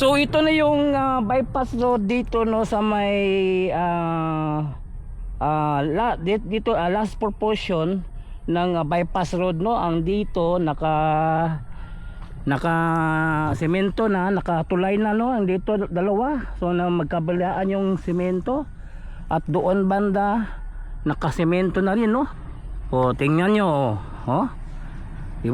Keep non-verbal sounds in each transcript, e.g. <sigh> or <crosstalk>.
So ito na yung ah, bypass road dito no sa may ah ah, la, dito, ah, last proportion ng ah, bypass road no. Ang dito naka naka semento na nakatulay na no ang dito dalawa. So na magkabalaan yung semento. At doon banda naka semento na rin no. O tingnan nyo oh, oh. di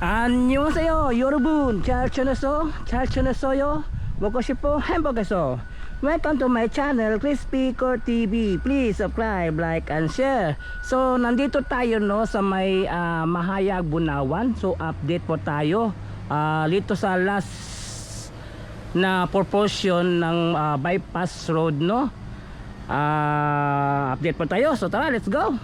안녕하세요 여러분 잘 지냈어? 잘 지냈어요? 먹고 싶어 햄버거서 Welcome to my channel Crispy Core TV Please subscribe, like, and share So nandito tayo no sa may ah, Mahayag Bunawan So update po tayo Ah, dito sa last na proportion ng ah, bypass road no Ah, update po tayo so tara let's go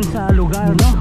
Dyan sa lugar, no?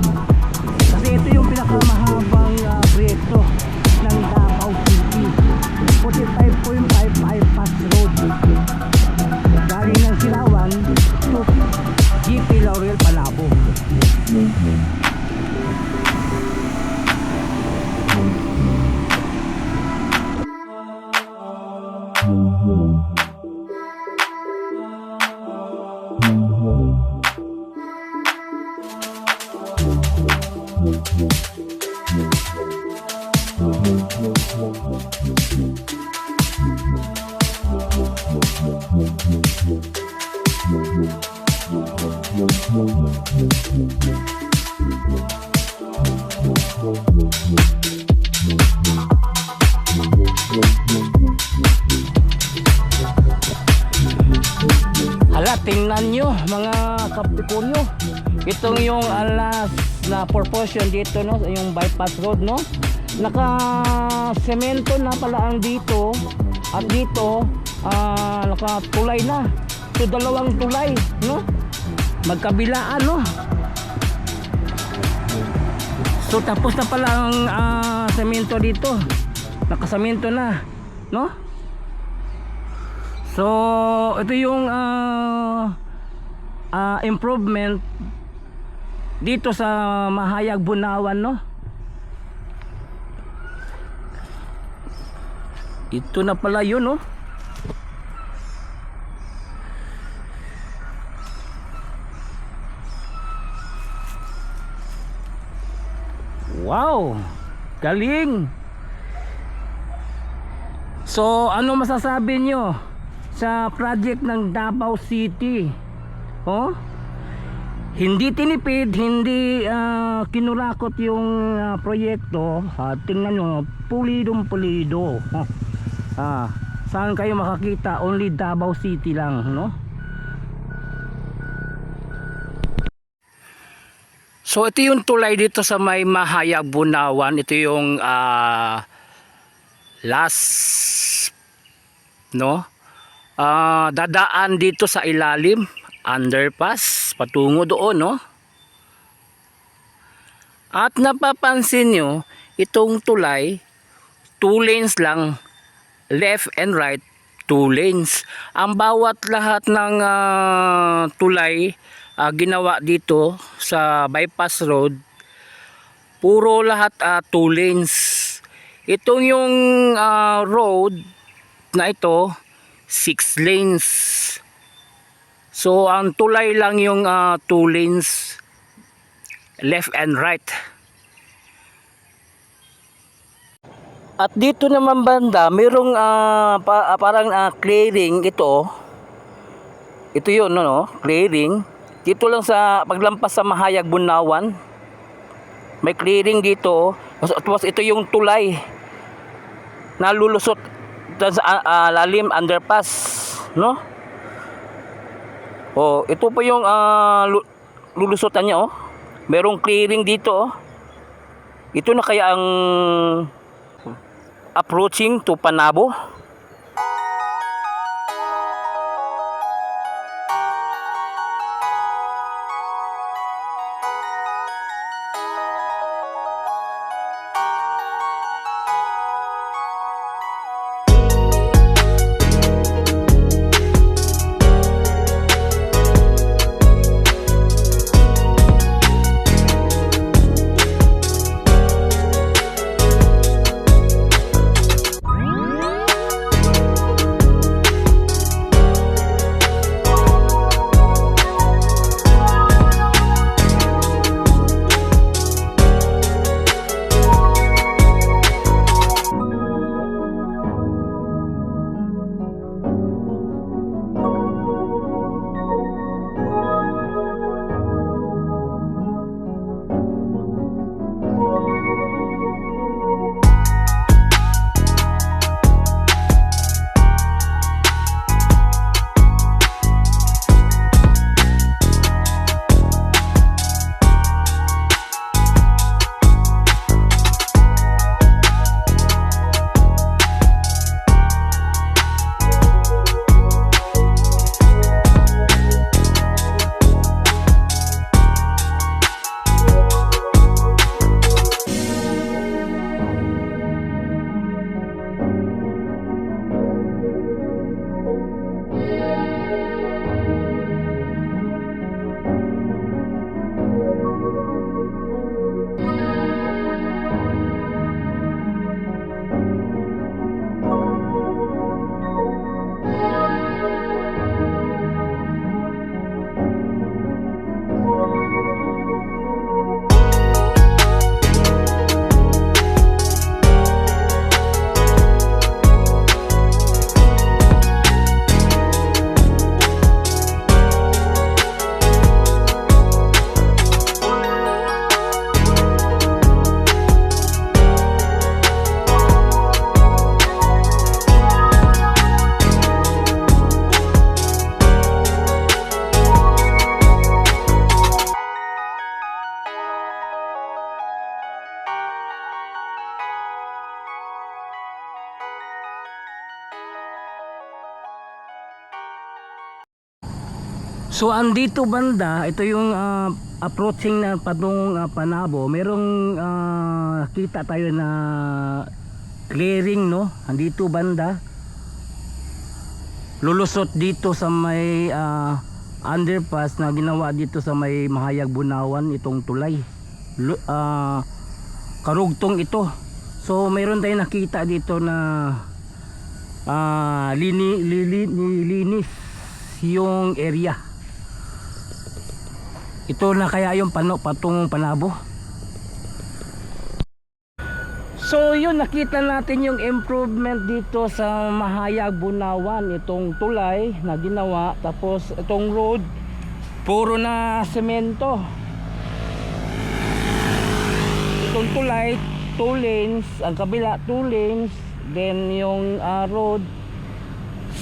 Itong yung alas na proportion dito, no? Yung bypass road, no? Naka semento na pala ang dito at dito ah, naka tulay na. So dalawang tulay, no? Magkabilaan, no? So tapos na pala ang ah, semento dito. Nakasemento na, no? So, ito yung ah, ah, improvement dito sa Mahayag Bunawan, no? Ito na pala yun, no? Wow! Galing! So, ano masasabi nyo sa project ng Davao City? Oh? Hindi tinipid, hindi ah, kinurakot yung ah, proyekto. Ah, tingnan nyo, pulidong pulido. Oh. <laughs> Ah, saan kayo makakita? Only Davao City lang, no? So ito yung tulay dito sa may Mahayag Bunawan. Ito yung ah, last no Ah, dadaan dito sa ilalim underpass patungo doon no? At napapansin nyo itong tulay two lanes lang. Left and right two lanes. Ang bawat lahat ng ah, tulay ah, ginawa dito sa bypass road puro lahat ah, two lanes. Itong yung ah, road na ito six lanes So ang tulay lang yung ah, two lanes left and right. At dito naman banda, mayroong ah, pa- ah, parang ah, clearing ito. Ito yun, no, no? Clearing. Dito lang sa paglampas sa Mahayag Bunawan. May clearing dito. Tapos ito yung tulay. Nalulusot dyan sa ah, ah, lalim underpass, no? Oh, ito po yung ah, lu- lulusotan niya, oh. Merong clearing dito, oh. Ito na kaya ang approaching to Panabo. So andito banda, ito yung ah, approaching na patungong ah, Panabo. Merong ah, kita tayo na clearing no. Andito banda. Lulusot dito sa may ah, underpass na ginawa dito sa may Mahayag Bunawan itong tulay. Lu- ah, karugtong ito. So mayroon tayong nakita dito na ah, lini, lili, nilinis yung area. Ito na kaya yung pano, patungong panabo. So yun nakita natin yung improvement dito sa Mahayag Bunawan. Itong tulay na ginawa tapos itong road puro na semento. Itong tulay two lanes ang kabila two lanes then yung ah, road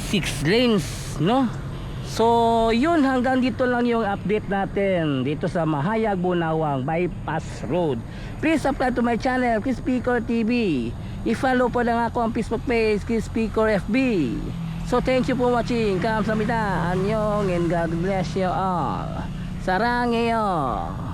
six lanes no so yun hanggang dito lang yung update natin dito sa Mahayag Bunawang Bypass Road. Please subscribe to my channel Chris Speaker TV i-follow po lang ako ang Facebook page Chris Speaker FB so thank you for watching. Kamsamida anyong and God bless you all. Sarangyo